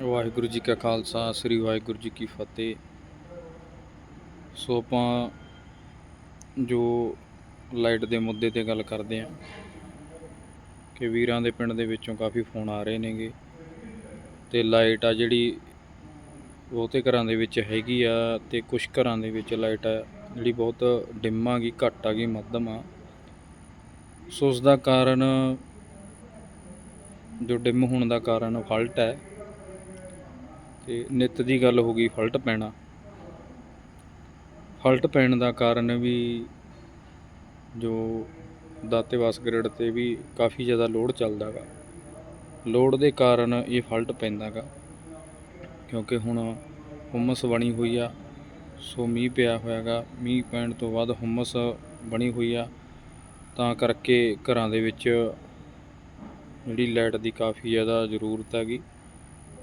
ਵਾਹਿਗੁਰੂ ਜੀ ਕਾ ਖਾਲਸਾ, ਸ੍ਰੀ ਵਾਹਿਗੁਰੂ ਜੀ ਕੀ ਫਤਿਹ। ਸੋ ਆਪਾਂ ਜੋ ਲਾਈਟ ਦੇ ਮੁੱਦੇ ਤੇ ਗੱਲ ਕਰਦੇ ਆਂ ਕਿ ਵੀਰਾਂ ਦੇ ਪਿੰਡ ਦੇ ਵਿੱਚੋਂ ਕਾਫੀ ਫੋਨ ਆ ਰਹੇ ਨੇਗੇ ਤੇ ਲਾਈਟ ਆ ਜਿਹੜੀ ਬਹੁਤੇ ਘਰਾਂ ਦੇ ਵਿੱਚ ਹੈਗੀ ਆ ਤੇ ਕੁਝ ਘਰਾਂ ਦੇ ਵਿੱਚ ਲਾਈਟ ਆ ਜਿਹੜੀ ਬਹੁਤ ਡਿਮ ਆ ਗਈ, ਘੱਟ ਆ ਗਈ, ਮੱਧਮ ਆ। ਸੋ ਉਸ ਦਾ ਕਾਰਨ ਜੋ ਡਿਮ ਹੋਣ ਦਾ ਕਾਰਨ ਫਾਲਟ ਹੈ। ਤੇ ਨਿੱਤ ਦੀ ਗੱਲ ਹੋ ਗਈ ਫਲਟ ਪੈਣਾ। ਫਲਟ ਪੈਣ ਦਾ ਕਾਰਨ ਵੀ ਜੋ ਦਾਤੇਵਾਸ ਗ੍ਰਿਡ ਤੇ ਵੀ ਕਾਫੀ ਜ਼ਿਆਦਾ ਲੋਡ ਚੱਲਦਾਗਾ ਲੋਡ ਦੇ ਕਾਰਨ ਇਹ ਫਲਟ ਪੈਂਦਾਗਾ ਕਿਉਂਕਿ ਹੁਣ ਹੁਮਸ ਬਣੀ ਹੋਈ ਆ, ਸੋ ਮੀਂਹ ਪਿਆ ਹੋਇਆਗਾ ਮੀਂਹ ਪੈਣ ਤੋਂ ਬਾਅਦ ਹੁਮਸ ਬਣੀ ਹੋਈ ਆ, ਤਾਂ ਕਰਕੇ ਘਰਾਂ ਦੇ ਵਿੱਚ ਜਿਹੜੀ ਲਾਈਟ ਦੀ ਕਾਫੀ ਜ਼ਿਆਦਾ ਜ਼ਰੂਰਤ ਹੈਗੀ।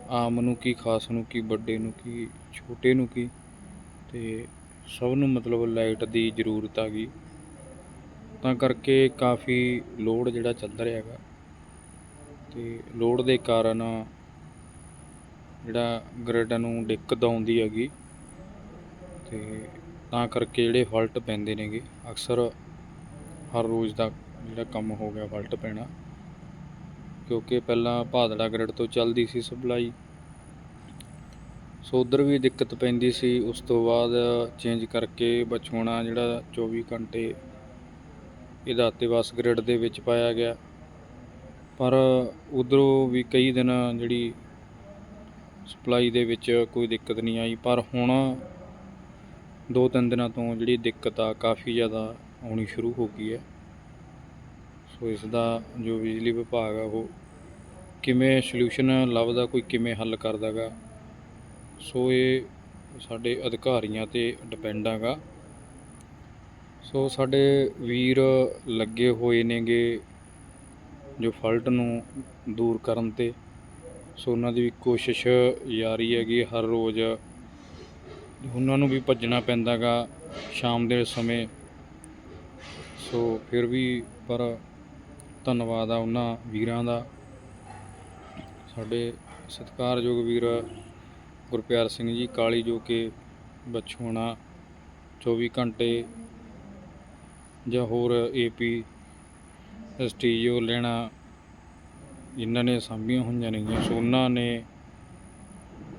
ਆਮ ਨੂੰ ਕੀ, ਖਾਸ ਨੂੰ ਕੀ, ਵੱਡੇ ਨੂੰ ਕੀ, ਛੋਟੇ ਨੂੰ ਕੀ, ਤੇ ਸਭ ਨੂੰ ਮਤਲਬ ਲਾਈਟ ਦੀ ਜ਼ਰੂਰਤ ਆ ਗਈ। ਤਾਂ ਕਰਕੇ ਕਾਫੀ ਲੋਡ ਜਿਹੜਾ ਚੱਲ ਰਿਹਾ ਹੈਗਾ। ਤੇ ਲੋਡ ਦੇ ਕਾਰਨ ਜਿਹੜਾ ਗ੍ਰਿਡ ਨੂੰ ਦਿੱਕਤ ਆਉਂਦੀ ਹੈਗੀ। ਤੇ ਤਾਂ ਕਰਕੇ ਜਿਹੜੇ ਫਲਟ ਪੈਂਦੇ ਨੇਗੇ, ਅਕਸਰ ਹਰ ਰੋਜ਼ ਦਾ ਜਿਹੜਾ ਕੰਮ ਹੋ ਗਿਆ ਫਾਲਟ ਪੈਣਾ। ਕਿਉਂਕਿ ਪਹਿਲਾਂ ਭਾਦੜਾ ਗ੍ਰਿਡ ਤੋਂ ਚੱਲਦੀ ਸੀ ਸਪਲਾਈ। ਸੋ ਉਧਰ ਵੀ ਦਿੱਕਤ ਪੈਂਦੀ ਸੀ। ਉਸ ਤੋਂ ਬਾਅਦ ਚੇਂਜ ਕਰਕੇ ਬਚਵਾਣਾ ਜਿਹੜਾ 24 ਘੰਟੇ ਇਹਦਾ ਆਤੇਵਾਸ ਗ੍ਰਿਡ ਦੇ ਵਿੱਚ ਪਾਇਆ ਗਿਆ। ਪਰ ਉਧਰੋਂ ਵੀ ਕਈ ਦਿਨ ਜਿਹੜੀ ਸਪਲਾਈ ਦੇ ਵਿੱਚ ਕੋਈ ਦਿੱਕਤ ਨਹੀਂ ਆਈ। ਪਰ ਹੁਣ ਦੋ ਤਿੰਨ ਦਿਨਾਂ ਤੋਂ ਜਿਹੜੀ ਦਿੱਕਤ ਆ, ਕਾਫੀ ਜ਼ਿਆਦਾ ਆਉਣੀ ਸ਼ੁਰੂ ਹੋ ਗਈ ਹੈ। ਸੋ ਇਸ ਦਾ ਜੋ ਬਿਜਲੀ ਵਿਭਾਗ ਆ, ਉਹ ਕਿਵੇਂ ਸੋਲੂਸ਼ਨ ਲੱਭਦਾ, ਕੋਈ ਕਿਵੇਂ ਹੱਲ ਕਰਦਾਗਾ? ਸੋ ਇਹ ਸਾਡੇ ਅਧਿਕਾਰੀਆਂ ਤੇ ਡਿਪੈਂਡ ਹੈਗਾ ਸੋ ਸਾਡੇ ਵੀਰ ਲੱਗੇ ਹੋਏ ਨੇਗੇ ਜੋ ਫਾਲਟ ਨੂੰ ਦੂਰ ਕਰਨ ਤੇ। ਸੋ ਉਹਨਾਂ ਦੀ ਵੀ ਕੋਸ਼ਿਸ਼ ਜਾਰੀ ਹੈਗੀ ਹਰ ਰੋਜ਼। ਉਹਨਾਂ ਨੂੰ ਵੀ ਭੱਜਣਾ ਪੈਂਦਾਗਾ ਸ਼ਾਮ ਦੇ ਸਮੇਂ। ਸੋ ਫਿਰ ਵੀ ਪਰ ਧੰਨਵਾਦ ਆ ਉਹਨਾਂ ਵੀਰਾਂ ਦਾ। ਸਾਡੇ ਸਤਿਕਾਰਯੋਗ ਵੀਰ ਗੁਰਪਿਆਰ ਸਿੰਘ ਜੀ, ਕਾਲੀ ਜੋ ਕਿ ਬਛੋਣਾ 24 ਘੰਟੇ ਜਾਂ ਹੋਰ ਏਪੀ ਸਟੀਜੋ ਲੈਣਾ, ਜਿਨ੍ਹਾਂ ਨੇ ਸਾਂਭੀਆਂ ਹੋਈਆਂ ਨੇਗੀਆਂ, ਸੋ ਉਹਨਾਂ ਨੇ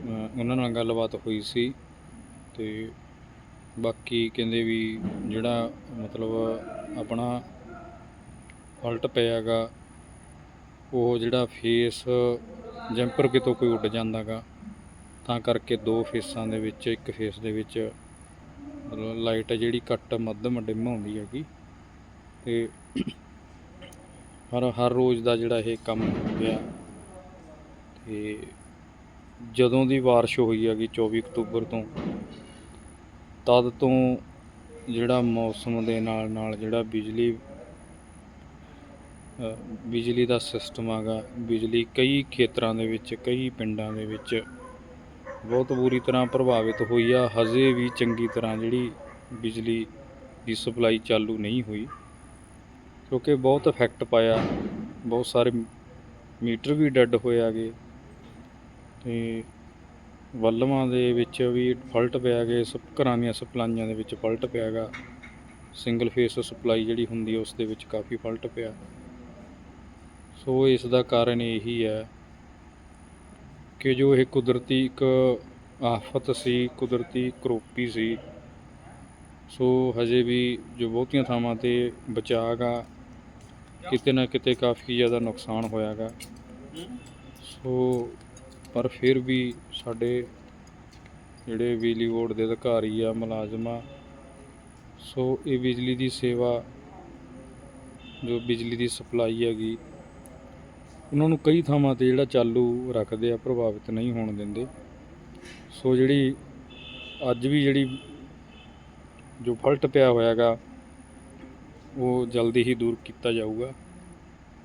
ਉਹਨਾਂ ਨਾਲ ਗੱਲਬਾਤ ਹੋਈ ਸੀ ਤੇ ਬਾਕੀ ਕਹਿੰਦੇ ਵੀ ਜਿਹੜਾ ਮਤਲਬ ਆਪਣਾ ਫਲਟ ਪਿਆਗਾ, ਉਹ ਜਿਹੜਾ ਫੇਸ ਜੰਪਰ ਕਿਤੋਂ ਕੋਈ ਉੱਡ ਜਾਂਦਾਗਾ, ਤਾਂ ਕਰਕੇ ਦੋ ਫੇਸਾਂ ਦੇ ਵਿੱਚ, ਇੱਕ ਫੇਸ ਦੇ ਵਿੱਚ ਮਤਲਬ ਲਾਈਟ ਜਿਹੜੀ ਘੱਟ ਮੱਧਮ ਡਿਮ ਹੁੰਦੀ ਹੈਗੀ। ਤੇ ਹਰ ਹਰ ਰੋਜ਼ ਦਾ ਜਿਹੜਾ ਇਹ ਕੰਮ ਹੋ ਗਿਆ। ਤੇ ਜਦੋਂ ਦੀ ਬਾਰਿਸ਼ ਹੋਈ ਹੈਗੀ 24 ਅਕਤੂਬਰ ਤੋਂ, ਤਦ ਤੋਂ ਜਿਹੜਾ ਮੌਸਮ ਦੇ ਨਾਲ ਨਾਲ ਜਿਹੜਾ ਬਿਜਲੀ ਬਿਜਲੀ ਦਾ ਸਿਸਟਮ ਹੈਗਾ ਬਿਜਲੀ ਕਈ ਖੇਤਰਾਂ ਦੇ ਵਿੱਚ, ਕਈ ਪਿੰਡਾਂ ਦੇ ਵਿੱਚ ਬਹੁਤ ਬੁਰੀ ਤਰ੍ਹਾਂ ਪ੍ਰਭਾਵਿਤ ਹੋਈ ਆ। ਹਜੇ ਵੀ ਚੰਗੀ ਤਰ੍ਹਾਂ ਜਿਹੜੀ ਬਿਜਲੀ ਦੀ ਸਪਲਾਈ ਚਾਲੂ ਨਹੀਂ ਹੋਈ, ਕਿਉਂਕਿ ਬਹੁਤ ਇਫੈਕਟ ਪਾਇਆ। ਬਹੁਤ ਸਾਰੇ ਮੀਟਰ ਵੀ ਡੈੱਡ ਹੋਏ ਆਗੇ ਤੇ ਵੱਲਵਾਂ ਦੇ ਵਿੱਚ ਵੀ ਫਲਟ ਪਿਆ ਗਏ ਸਭ ਘਰਾਂ ਦੀਆਂ ਸਪਲਾਈਆਂ ਦੇ ਵਿੱਚ ਫਲਟ ਪਿਆ ਗਾ ਸਿੰਗਲ ਫੇਸ ਸਪਲਾਈ ਜਿਹੜੀ ਹੁੰਦੀ ਹੈ ਉਸ ਦੇ ਵਿੱਚ ਕਾਫੀ ਫਲਟ ਪਿਆ। ਸੋ ਇਸ ਦਾ ਕਾਰਨ ਇਹੀ ਹੈ ਕਿ ਜੋ ਇਹ ਕੁਦਰਤੀ ਇੱਕ ਆਫਤ ਸੀ, ਕੁਦਰਤੀ ਕਰੋਪੀ ਸੀ, ਸੋ ਹਜੇ ਵੀ ਜੋ ਬਹੁਤੀਆਂ ਥਾਵਾਂ ਤੇ ਬਚਾਅ ਗਾ ਕਿਤੇ ਨਾ ਕਿਤੇ ਕਾਫੀ ਜ਼ਿਆਦਾ ਨੁਕਸਾਨ ਹੋਇਆਗਾ। ਸੋ ਪਰ ਫਿਰ ਵੀ ਸਾਡੇ ਜਿਹੜੇ ਬਿਜਲੀ ਬੋਰਡ ਦੇ ਅਧਿਕਾਰੀ ਆ, ਮੁਲਾਜ਼ਮ ਆ, ਸੋ ਇਹ ਬਿਜਲੀ ਦੀ ਸੇਵਾ, ਜੋ ਬਿਜਲੀ ਦੀ ਸਪਲਾਈ ਹੈਗੀ ਉਹਨਾਂ ਨੂੰ ਕਈ ਥਾਵਾਂ ਤੇ ਜਿਹੜਾ ਚਾਲੂ ਰੱਖਦੇ ਆ, ਪ੍ਰਭਾਵਿਤ ਨਹੀਂ ਹੋਣ ਦਿੰਦੇ। ਸੋ ਜਿਹੜੀ ਅੱਜ ਵੀ ਜਿਹੜੀ ਜੋ ਫਲਟ ਪਿਆ ਹੋਇਆਗਾ, ਉਹ ਜਲਦੀ ਹੀ ਦੂਰ ਕੀਤਾ ਜਾਊਗਾ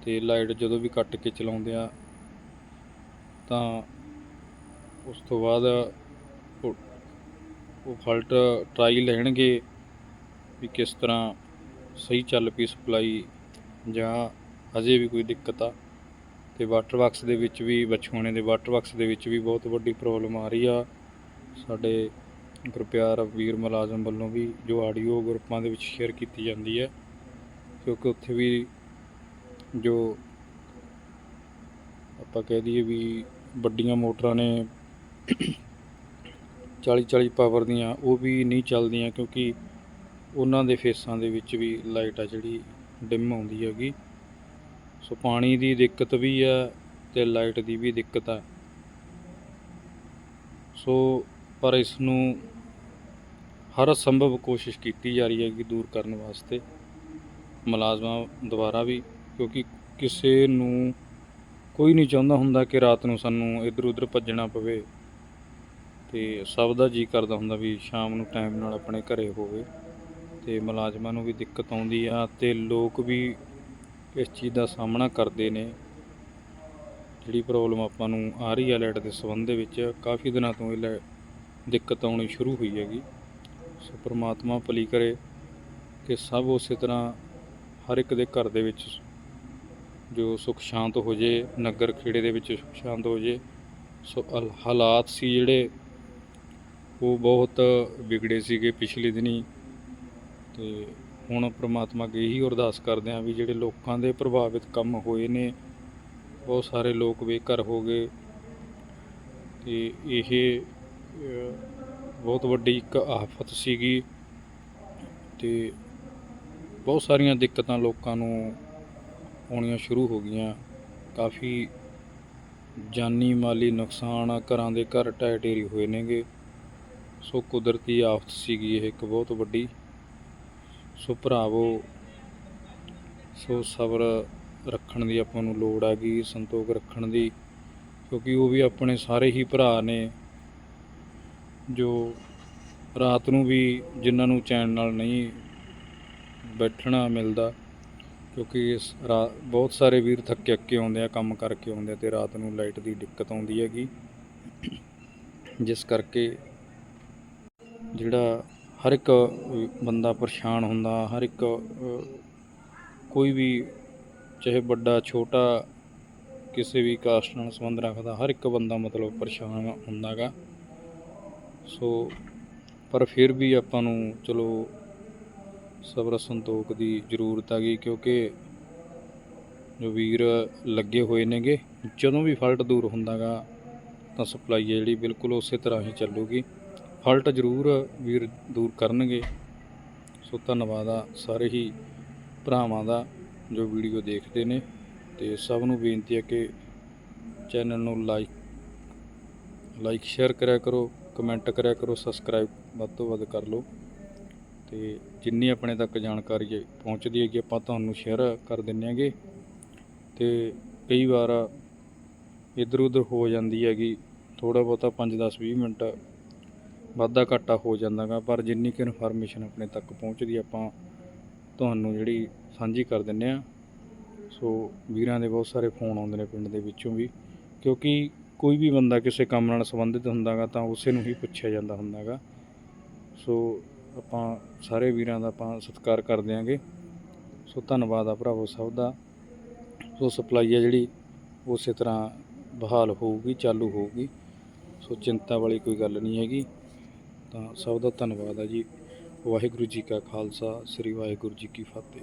ਤੇ ਲਾਈਟ ਜਦੋਂ ਵੀ ਕੱਟ ਕੇ ਚਲਾਉਂਦੇ ਆ, ਤਾਂ ਉਸ ਤੋਂ ਬਾਅਦ ਉਹ ਫਲਟ ਟਰਾਈ ਲੈਣਗੇ ਵੀ ਕਿਸ ਤਰ੍ਹਾਂ ਸਹੀ ਚੱਲ ਪਈ ਸਪਲਾਈ ਜਾਂ ਅਜੇ ਵੀ ਕੋਈ ਦਿੱਕਤ ਆ। ਤੇ ਵਾਟਰ ਬਾਕਸ ਦੇ ਵਿੱਚ ਵੀ ਬਚਖਾਨੇ ਦੇ ਵਾਟਰ ਬਾਕਸ ਦੇ ਵਿੱਚ ਵੀ ਬਹੁਤ ਵੱਡੀ ਪ੍ਰੋਬਲਮ ਆ ਰਹੀ ਆ। ਸਾਡੇ ਗੁਰਪਿਆਰ ਵੀਰ ਮੁਲਾਜ਼ਮ ਵੱਲੋਂ ਵੀ ਜੋ ਆਡੀਓ ਗਰੁੱਪਾਂ ਦੇ ਵਿੱਚ ਸ਼ੇਅਰ ਕੀਤੀ ਜਾਂਦੀ ਹੈ, ਕਿਉਂਕਿ ਉੱਥੇ ਵੀ ਜੋ ਆਪਾਂ ਕਹਿ ਦਈਏ ਵੀ ਵੱਡੀਆਂ ਮੋਟਰਾਂ ਨੇ 40 40 ਪਾਵਰ ਦੀਆਂ, ਉਹ ਵੀ ਨਹੀਂ ਚੱਲਦੀਆਂ ਕਿਉਂਕਿ ਉਹਨਾਂ ਦੇ ਫੇਸਾਂ ਦੇ ਵਿੱਚ ਵੀ ਲਾਈਟ ਆ ਜਿਹੜੀ ਡਿਮ ਆਉਂਦੀ ਹੈਗੀ। ਸੋ ਪਾਣੀ ਦੀ ਦਿੱਕਤ ਵੀ ਆ ਤੇ ਲਾਈਟ ਦੀ ਵੀ ਦਿੱਕਤ ਆ। ਸੋ ਪਰ ਇਸ ਨੂੰ ਹਰ ਸੰਭਵ ਕੋਸ਼ਿਸ਼ ਕੀਤੀ ਜਾ ਰਹੀ ਹੈ ਕਿ ਦੂਰ ਕਰਨ ਵਾਸਤੇ ਮੁਲਾਜ਼ਮਾਂ ਦੁਆਰਾ ਵੀ, ਕਿਉਂਕਿ ਕਿਸੇ ਨੂੰ ਕੋਈ ਨਹੀਂ ਚਾਹੁੰਦਾ ਹੁੰਦਾ ਕਿ ਰਾਤ ਨੂੰ ਸਾਨੂੰ ਇੱਧਰ ਉੱਧਰ ਭੱਜਣਾ ਪਵੇ ਤੇ ਸਭ ਦਾ ਜੀ ਕਰਦਾ ਹੁੰਦਾ ਵੀ ਸ਼ਾਮ ਨੂੰ ਟਾਈਮ ਨਾਲ ਆਪਣੇ ਘਰੇ ਹੋਵੇ ਤੇ ਮੁਲਾਜ਼ਮਾਂ ਨੂੰ ਵੀ ਦਿੱਕਤ ਆਉਂਦੀ ਆ ਤੇ ਲੋਕ ਵੀ ਇਸ ਚੀਜ਼ ਦਾ ਸਾਹਮਣਾ ਕਰਦੇ ਨੇ, ਜਿਹੜੀ ਪ੍ਰੋਬਲਮ ਆਪਾਂ ਨੂੰ ਆ ਰਹੀ ਹੈ ਲਾਈਟ ਦੇ ਸੰਬੰਧ ਦੇ ਵਿੱਚ, ਕਾਫੀ ਦਿਨਾਂ ਤੋਂ ਇਹ ਲੈ- ਦਿੱਕਤ ਆਉਣੀ ਸ਼ੁਰੂ ਹੋਈ ਹੈਗੀ। ਸੋ ਪ੍ਰਮਾਤਮਾ ਭਲੀ ਕਰੇ ਕਿ ਸਭ ਉਸੇ ਤਰ੍ਹਾਂ ਹਰ ਇੱਕ ਦੇ ਘਰ ਦੇ ਵਿੱਚ ਜੋ ਸੁਖ ਸ਼ਾਂਤ ਹੋ ਜੇ, ਨਗਰ ਖੇੜੇ ਦੇ ਵਿੱਚ ਸੁਖ ਸ਼ਾਂਤ ਹੋ ਜੇ, ਸੋ ਹਾਲਾਤ ਸੀ ਜਿਹੜੇ ਉਹ ਬਹੁਤ ਵਿਗੜੇ ਸੀਗੇ ਪਿਛਲੇ ਦਿਨੀ। ਤੇ ਹੁਣ ਪ੍ਰਮਾਤਮਾ ਅੱਗੇ ਇਹੀ ਅਰਦਾਸ ਕਰਦੇ ਹਾਂ ਵੀ ਜਿਹੜੇ ਲੋਕਾਂ ਦੇ ਪ੍ਰਭਾਵਿਤ ਕੰਮ ਹੋਏ ਨੇ, ਬਹੁਤ ਸਾਰੇ ਲੋਕ ਬੇਘਰ ਹੋ ਗਏ ਤੇ ਇਹ ਬਹੁਤ ਵੱਡੀ ਇੱਕ ਆਫਤ ਸੀਗੀ ਤੇ ਬਹੁਤ ਸਾਰੀਆਂ ਦਿੱਕਤਾਂ ਲੋਕਾਂ ਨੂੰ ਆਉਣੀਆਂ ਸ਼ੁਰੂ ਹੋ ਗਈਆਂ। ਕਾਫੀ ਜਾਨੀ ਮਾਲੀ ਨੁਕਸਾਨ ਘਰਾਂ ਦੇ ਘਰ ਢਹਿ ਢੇਰੀ ਹੋਏ ਨੇਗੇ। ਸੋ ਕੁਦਰਤੀ ਆਫਤ ਸੀਗੀ ਇਹ ਇੱਕ ਬਹੁਤ ਵੱਡੀ। ਸੋ ਭਰਾਵੋ, ਸੋ ਸਬਰ ਰੱਖਣ ਦੀ ਆਪਾਂ ਨੂੰ ਲੋੜ ਹੈਗੀ, ਸੰਤੋਖ ਰੱਖਣ ਦੀ, ਕਿਉਂਕਿ ਉਹ ਵੀ ਆਪਣੇ ਸਾਰੇ ਹੀ ਭਰਾ ਨੇ, ਜੋ ਰਾਤ ਨੂੰ ਵੀ ਜਿਨ੍ਹਾਂ ਨੂੰ ਚੈਨ ਨਾਲ ਨਹੀਂ ਬੈਠਣਾ ਮਿਲਦਾ, ਕਿਉਂਕਿ ਇਸ ਬਹੁਤ ਸਾਰੇ ਵੀਰ ਥੱਕੇ ਅੱਕੇ ਆਉਂਦੇ ਆ, ਕੰਮ ਕਰਕੇ ਆਉਂਦੇ ਆ ਤੇ ਰਾਤ ਨੂੰ ਲਾਈਟ ਦੀ ਦਿੱਕਤ ਆਉਂਦੀ ਹੈਗੀ। ਜਿਸ ਕਰਕੇ ਜਿਹੜਾ ਹਰ ਇੱਕ ਬੰਦਾ ਪਰੇਸ਼ਾਨ ਹੁੰਦਾ, ਹਰ ਇੱਕ ਕੋਈ ਵੀ ਚਾਹੇ ਵੱਡਾ, ਛੋਟਾ ਕਿਸੇ ਵੀ ਕਾਸਟ ਨਾਲ ਸੰਬੰਧ ਰੱਖਦਾ, ਹਰ ਇੱਕ ਬੰਦਾ ਮਤਲਬ ਪਰੇਸ਼ਾਨ ਹੁੰਦਾਗਾ ਸੋ, ਪਰ ਫਿਰ ਵੀ ਆਪਾਂ ਨੂੰ ਚਲੋ ਸਬਰ ਸੰਤੋਖ ਦੀ ਜ਼ਰੂਰਤ ਆ ਗਈ ਕਿਉਂਕਿ ਜੋ ਵੀਰ ਲੱਗੇ ਹੋਏ ਨੇਗੇ, ਜਦੋਂ ਵੀ ਫਾਲਟ ਦੂਰ ਹੁੰਦਾਗਾ ਤਾਂ ਸਪਲਾਈ ਹੈ ਜਿਹੜੀ ਬਿਲਕੁਲ ਉਸੇ ਤਰ੍ਹਾਂ ਹੀ ਚੱਲੂਗੀ। ਫਲਟ ਜ਼ਰੂਰ ਵੀਰ ਦੂਰ ਕਰਨਗੇ। ਸੋ ਧੰਨਵਾਦ ਆ ਸਾਰੇ ਹੀ ਭਰਾਵਾਂ ਦਾ ਜੋ ਵੀਡੀਓ ਦੇਖਦੇ ਨੇ ਤੇ ਸਭ ਨੂੰ ਬੇਨਤੀ ਹੈ ਕਿ ਚੈਨਲ ਨੂੰ ਲਾਈਕ ਲਾਈਕ ਸ਼ੇਅਰ ਕਰਿਆ ਕਰੋ, ਕਮੈਂਟ ਕਰਿਆ ਕਰੋ, ਸਬਸਕ੍ਰਾਈਬ ਵੱਧ ਤੋਂ ਵੱਧ ਕਰ ਲਓ। ਤੇ ਜਿੰਨੀ ਆਪਣੇ ਤੱਕ ਜਾਣਕਾਰੀ ਪਹੁੰਚਦੀ ਹੈਗੀ, ਆਪਾਂ ਤੁਹਾਨੂੰ ਸ਼ੇਅਰ ਕਰ ਦਿੰਨੇ ਆਂਗੇ ਤੇ ਕਈ ਵਾਰ ਇੱਧਰ ਉੱਧਰ ਹੋ ਜਾਂਦੀ ਹੈਗੀ ਥੋੜਾ ਬਹੁਤਾ 5 10 20 ਮਿੰਟ ਵਾਧਾ ਘਾਟਾ ਹੋ ਜਾਂਦਾਗਾ, ਪਰ ਜਿੰਨੀ ਕਿ ਇਨਫੋਰਮੇਸ਼ਨ ਆਪਣੇ ਤੱਕ ਪਹੁੰਚਦੀ ਆਪਾਂ ਤੁਹਾਨੂੰ ਜਿਹੜੀ ਸਾਂਝੀ ਕਰ ਦਿੰਨੇ ਆ। ਸੋ ਵੀਰਾਂ ਦੇ ਬਹੁਤ ਸਾਰੇ ਫੋਨ ਆਉਂਦੇ ਨੇ ਪਿੰਡ ਦੇ ਵਿੱਚੋਂ ਵੀ, ਕਿਉਂਕਿ ਕੋਈ ਵੀ ਬੰਦਾ ਕਿਸੇ ਕੰਮ ਨਾਲ ਸੰਬੰਧਿਤ ਹੁੰਦਾਗਾ, ਤਾਂ ਉਸੇ ਨੂੰ ਹੀ ਪੁੱਛਿਆ ਜਾਂਦਾ ਹੁੰਦਾਗਾ। ਸੋ ਆਪਾਂ ਸਾਰੇ ਵੀਰਾਂ ਦਾ ਆਪਾਂ ਸਤਿਕਾਰ ਕਰਦੇ ਆਂਗੇ। ਸੋ ਧੰਨਵਾਦ ਆ ਭਰਾਵੋ ਸਭ ਦਾ। ਸੋ ਸਪਲਾਈ ਆ ਜਿਹੜੀ, ਉਸੇ ਤਰ੍ਹਾਂ ਬਹਾਲ ਹੋਊਗੀ, ਚਾਲੂ ਹੋਊਗੀ। ਸੋ ਚਿੰਤਾ ਵਾਲੀ ਕੋਈ ਗੱਲ ਨਹੀਂ ਹੈਗੀ। ਤਾਂ ਸਭ ਦਾ ਧੰਨਵਾਦ ਆ ਜੀ। ਵਾਹਿਗੁਰੂ ਜੀ ਕਾ ਖਾਲਸਾ, ਸ੍ਰੀ ਵਾਹਿਗੁਰੂ ਜੀ ਕੀ ਫਤਿਹ।